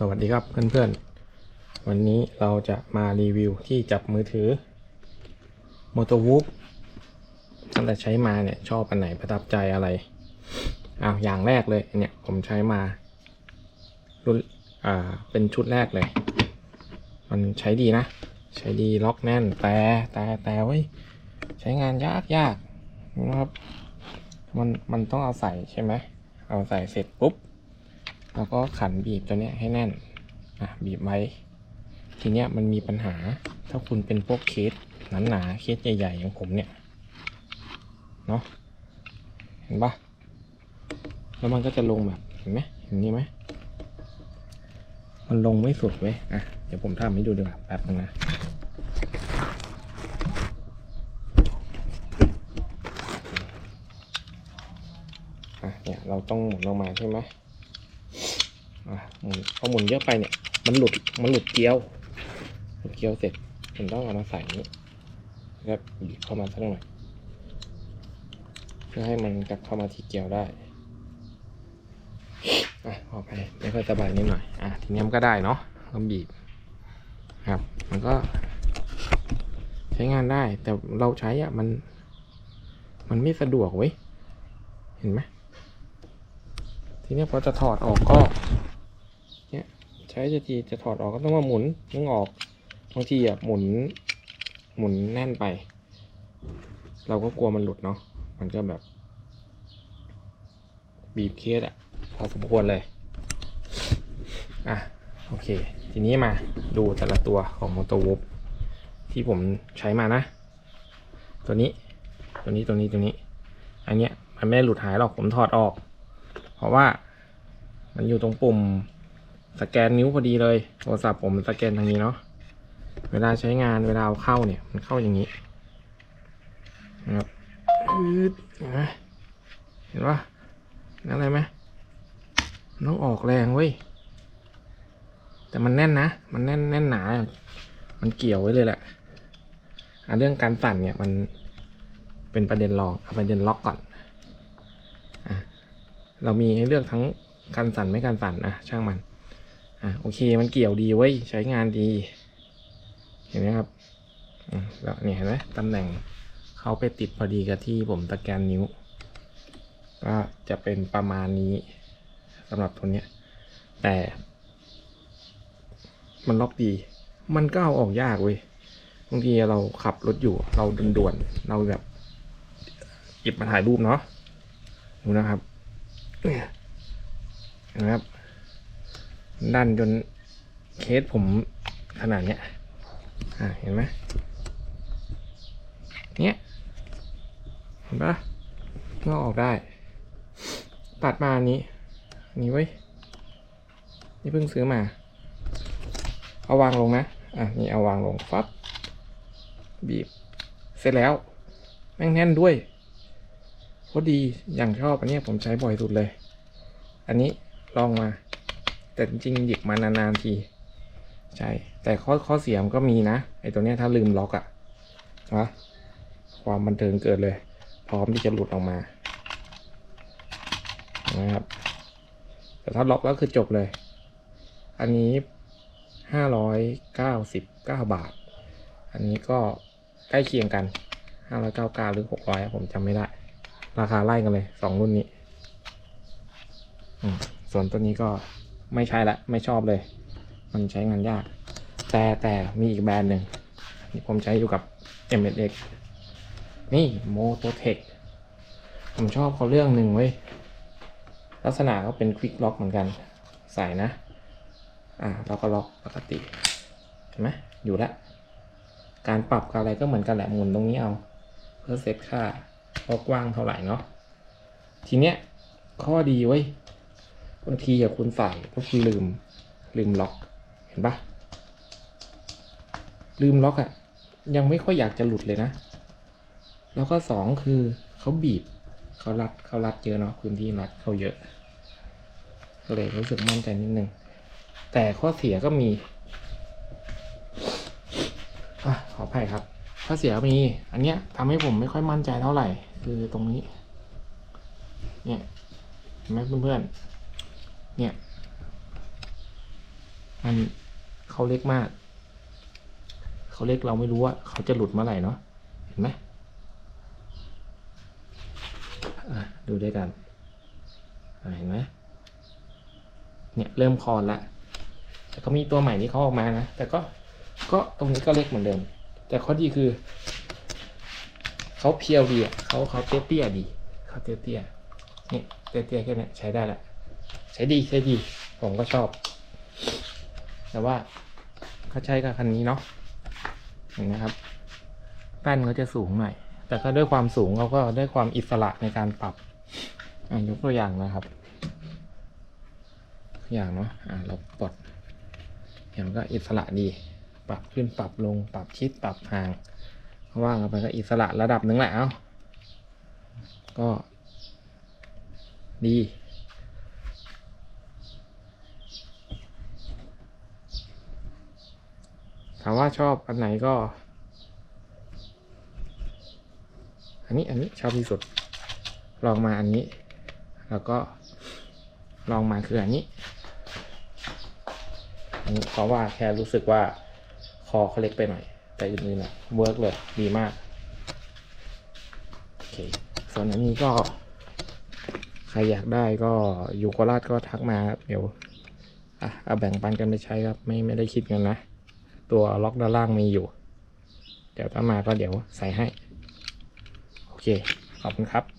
สวัสดีครับเพื่อนๆ วันนี้เราจะมารีวิวที่จับมือถือ m o t o w o o p ตั้งแต่ใช้มาเนี่ยชอบอันไหนประทับใจอะไรอ้าวอย่างแรกเลยเนี่ยผมใช้มารุ่นอ่าเป็นชุดแรกเลย มันใช้ดีนะ ใช้ดีล็อกแน่นแต่แต่แต่เว้ยใช้งานยากยากนะครับมันมันต้องเอาใส่ใช่ไหมเอาใส่เสร็จปุ๊บ แล้วก็ขันบีบตัวเนี้ยให้แน่นอะบีบไว้ ทีเนี้ยมันมีปัญหาถ้าคุณเป็นพวกเคสหนาๆเคสใหญ่ๆอย่างผมเนี่ยเนาะเห็นปะแล้วมันก็จะลงแบบเห็นไหมเห็นนี่ไหมมันลงไม่สุดเว้ยอะเดี๋ยวผมทำให้ดูดีกว่าแป๊บนึงนะอะเนี่ยเราต้องหมุนลงมาใช่ไหม หมุนพอหมุนเยอะไปเนี่ย มันหลุด มันหลุดเกลียวหลุดเกลียวเสร็จผมต้องเอามาใส่นี้แล้วบีบเข้ามาสักหน่อย เพื่อให้มันกลับเข้ามาที่เกลียวได้ อะออกไปไม่ค่อยสบายนิดหน่อย อะทีนี้มันก็ได้เนาะก็บีบ ครับ มันก็ ใช้งานได้ แต่เราใช้อะมัน มันไม่สะดวกเว้ย เห็นไหมทีนี้พอจะถอดออกก็ เนี่ยใช้จะทีจะถอดออกก็ต้องมาหมุนนึงออกบางทีอะหมุนหมุนแน่นไป เราก็กลัวมันหลุดเนาะมันก็แบบ บีบเคสอะพอสมควรเลยอะโอเค ทีนี้มาดูแต่ละตัวของมอเตอร์วูฟที่ผมใช้มานะ ตัวนี้ตัวนี้ตัวนี้ตัวนี้ อันเนี้ยมันไม่ได้หลุดหายหรอกผมถอดออก เพราะว่ามันอยู่ตรงปุ่ม สแกนนิ้วพอดีเลยโทรศัพท์ผมสแกนทางนี้เนาะเวลาใช้งานเวลาเอาเข้าเนี่ยมันเข้าอย่างนี้นะครับอืดเห็นไหมเห็นปะเห็นอะไรไหมต้องออกแรงเว้ยแต่มันแน่นนะ มันแน่นแน่นหนา มันเกี่ยวไว้เลยแหละอะเรื่องการสั่นเนี่ยมันเป็นประเด็นรองเอาประเด็นล็อกก่อนอะเรามีให้เลือกทั้งการสั่นไม่การสั่นอะช่างมัน อะโอเคมันเกี่ยวดีเว้ยใช้งานดี เห็นไหมครับอแล้วเนี่ยเห็นไหมตำแหน่งเขาไปติดพอดีกับที่ผมตะแกนนิ้ว ก็จะเป็นประมาณนี้สำหรับตัวเนี้ย แต่ มันล็อกดี มันก็เอาออกยากเว้ยบางทีเราขับรถอยู่เราด่วนๆเราแบบหยิบมาถ่ายรูปเนาะดูนะครับเนี่ยเห็นะครับ ดันจนเคสผมขนาดเนี้ยอ่าเห็นไหมเนี้ยเห็นปะก็ออกได้ ตัดมาอันนี้อันนี้ไว้ยนี่เพิ่งซื้อมา เอาวางลงนะอะนี่เอาวางลงฟับบีบ เสร็จแล้ว แม่งแน่นด้วยโคตรดีอย่างชอบอันนี้ผมใช้บ่อยสุดเลย อันนี้ลองมา แต่จริงหยิบมานานๆทีใช่แต่ข้อข้อเสียมก็มีนะไอ้ตัวเนี้ยถ้าลืมล็อกอะนะความบันเทิงเกิดเลย พร้อมที่จะหลุดออกมานะครับแต่ถ้าล็อกแล้วคือจบเลย อันนี้ห้าร้อยเก้าสิบเก้าบาท อันนี้ก็ใกล้เคียงกันห้าร้อยเก้าเก้าหรือหกร้อยผมจำไม่ได้ ราคาไล่กันเลยสองรุ่นนี้อืมส่วนตัวนี้ก็ ไม่ใช่ละไม่ชอบเลย มันใช้งานยาก แต่แต่มีอีกแบรนด์หนึ่งที่ผมใช้อยู่กับ m s x นี่ Mototech ผมชอบเขาเรื่องหนึ่งเว้ย ลักษณะเขาเป็นควิกล็อกเหมือนกัน ใส่นะ อ่าเราก็ล็อกปกติเห็นไหมอยู่แล้วการปรับกับอะไรก็เหมือนกันแหละหมุนตรงนี้เอา เพื่อเซตค่าว่ากว้างเท่าไหร่เนาะทีเนี้ยข้อดีเว้ย บางทีอะคุณใส่ก็คุณลืมลืมล็อก เห็นปะลืมล็อกอะยังไม่ค่อยอยากจะหลุดเลยนะ แล้วก็สองคือเขาบีบเขารัดเขารัดเยอะเนาะพื้นที่รัดเขาเยอะเลยรู้สึกมั่นใจนิดนึง แต่ข้อเสียก็มีอะขออภัยครับ ข้อเสียมี อันเนี้ยทำให้ผมไม่ค่อยมั่นใจเท่าไหร่ คือตรงนี้ เนี่ยเห็นไหมเพื่อนๆ เนี่ย มันเขาเล็กมาก เขาเล็กเราไม่รู้ว่า เขาจะหลุดเมื่อไหร่เนาะ เห็นไหมดูด้วยกัน เห็นไหมเนี่ยเริ่มคลอนละ แต่ก็มีตัวใหม่ที่เขาออกมานะ แต่ก็ ก็ตรงนี้ก็เล็กเหมือนเดิม แต่ข้อดีคือ เขาเพียวดีอะเขาเขาเตี้ยเตี้ยดี เขาเตี้ยเตี้ยนี่เตี้ยเตี้ยแค่นี้ใช้ได้แหละ ใช้ดีใช้ดี ผมก็ชอบ แต่ว่าเขาใช้กับคันนี้เนาะเห็นไหมครับแป้นเขาจะสูงหน่อย แต่ก็ด้วยความสูงเขาก็ได้ความอิสระในการปรับอยกตัวอย่างนะครับ อย่างเนาะะเราปลดอย่างมันก็อิสระดี ปรับขึ้นปรับลงปรับชิดปรับห่างเพราะว่ากันไปก็อิสระระดับหนึ่งแหละเอ้าก็ดีามว่าชอบอันไหนก็ อันนี้อันนี้ชอบที่สุด ลองมาอันนี้ แล้วก็ลองมาคืออันนี้อันนี้เพราะว่าแค่รู้สึกว่าคอเขาเล็กไปหน่อย แต่อื่นๆนะเวิร์กเลยดีมากโอเคส่วนอันนี้ก็ใครอยากได้ก็อยู่โคราชก็ทักมาครับเดี๋ยวอะเอาแบ่งปันกันไปใช้ครับ ไม่ไม่ได้คิดเงินนะ ตัวล็อกด้านล่างมีอยู่ เดี๋ยวถ้ามาก็เดี๋ยวใส่ให้ โอเค ขอบคุณครับ